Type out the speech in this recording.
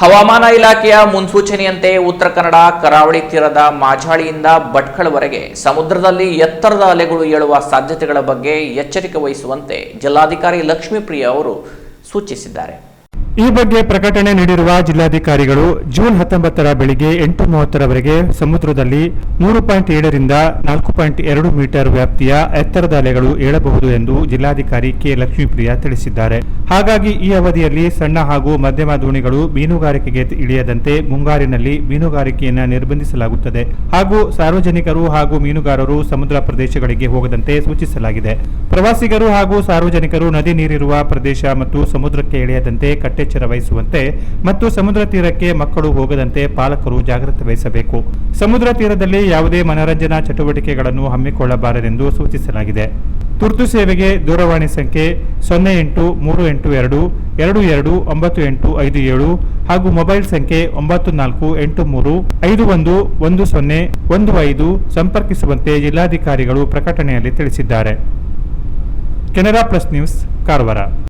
ಹವಾಮಾನ ಇಲಾಖೆಯ ಮುನ್ಸೂಚನೆಯಂತೆ ಉತ್ತರ ಕನ್ನಡ, ಕರಾವಳಿ ತೀರದ ಮಾಜಾಳಿಯಿಂದ ಭಟ್ಕಳವರೆಗೆ ಸಮುದ್ರದಲ್ಲಿ ಎತ್ತರದ ಅಲೆಗಳು ಏಳುವ ಸಾಧ್ಯತೆಗಳ ಬಗ್ಗೆ ಎಚ್ಚರಿಕೆ ವಹಿಸುವಂತೆ ಜಿಲ್ಲಾಧಿಕಾರಿ ಲಕ್ಷ್ಮೀಪ್ರಿಯ ಅವರು ಸೂಚಿಸಿದ್ದಾರೆ. ಈ ಬಗ್ಗೆ ಪ್ರಕಟಣೆ ನೀಡಿರುವ ಜಿಲ್ಲಾಧಿಕಾರಿಗಳು ಜೂನ್ ಹತ್ತೊಂಬತ್ತರ ಬೆಳಿಗ್ಗೆ ಎಂಟು ಮೂವತ್ತರವರೆಗೆ ಸಮುದ್ರದಲ್ಲಿ ಮೂರು ಪಾಯಿಂಟ್ ಏಳರಿಂದ ನಾಲ್ಕು ಪಾಯಿಂಟ್ ಎರಡು ಮೀಟರ್ ವ್ಯಾಪ್ತಿಯ ಎತ್ತರದ ಅಲೆಗಳು ಏಳಬಹುದು ಎಂದು ಜಿಲ್ಲಾಧಿಕಾರಿ ಕೆ ಲಕ್ಷ್ಮೀಪ್ರಿಯ ತಿಳಿಸಿದ್ದಾರೆ. ಹಾಗಾಗಿ ಈ ಅವಧಿಯಲ್ಲಿ ಸಣ್ಣ ಹಾಗೂ ಮಧ್ಯಮ ದೋಣಿಗಳು ಮೀನುಗಾರಿಕೆಗೆ ಇಳಿಯದಂತೆ ಮುಂಗಾರಿನಲ್ಲಿ ಮೀನುಗಾರಿಕೆಯನ್ನು ನಿರ್ಬಂಧಿಸಲಾಗುತ್ತದೆ ಹಾಗೂ ಸಾರ್ವಜನಿಕರು ಹಾಗೂ ಮೀನುಗಾರರು ಸಮುದ್ರ ಪ್ರದೇಶಗಳಿಗೆ ಹೋಗದಂತೆ ಸೂಚಿಸಲಾಗಿದೆ. ಪ್ರವಾಸಿಗರು ಹಾಗೂ ಸಾರ್ವಜನಿಕರು ನದಿ ನೀರಿರುವ ಪ್ರದೇಶ ಮತ್ತು ಸಮುದ್ರಕ್ಕೆ ಇಳಿಯದಂತೆ ಕಟ್ಟೆಚ್ಚರ ವಹಿಸುವಂತೆ ಮತ್ತು ಸಮುದ್ರ ತೀರಕ್ಕೆ ಮಕ್ಕಳು ಹೋಗದಂತೆ ಪಾಲಕರು ಜಾಗ್ರತೆ ವಹಿಸಬೇಕು. ಸಮುದ್ರ ತೀರದಲ್ಲಿ ಯಾವುದೇ ಮನರಂಜನಾ ಚಟುವಟಿಕೆಗಳನ್ನು ಹಮ್ಮಿಕೊಳ್ಳಬಾರದೆಂದು ಸೂಚಿಸಲಾಗಿದೆ. ತುರ್ತು ಸೇವೆಗೆ ದೂರವಾಣಿ ಸಂಖ್ಯೆ ಸೊನ್ನೆ ಎಂಟು ಮೂರು ಎಂಟು ಎರಡು ಎರಡು ಎರಡು ಒಂಬತ್ತು ಎಂಟು ಐದು ಏಳು ಹಾಗೂ ಮೊಬೈಲ್ ಸಂಖ್ಯೆ ಒಂಬತ್ತು ನಾಲ್ಕು ಎಂಟು ಮೂರು ಐದು ಒಂದು ಒಂದು ಸೊನ್ನೆ ಒಂದು ಐದು ಸಂಪರ್ಕಿಸುವಂತೆ ಜಿಲ್ಲಾಧಿಕಾರಿಗಳು ಪ್ರಕಟಣೆಯಲ್ಲಿ ತಿಳಿಸಿದ್ದಾರೆ. Canara plus news, Karwar.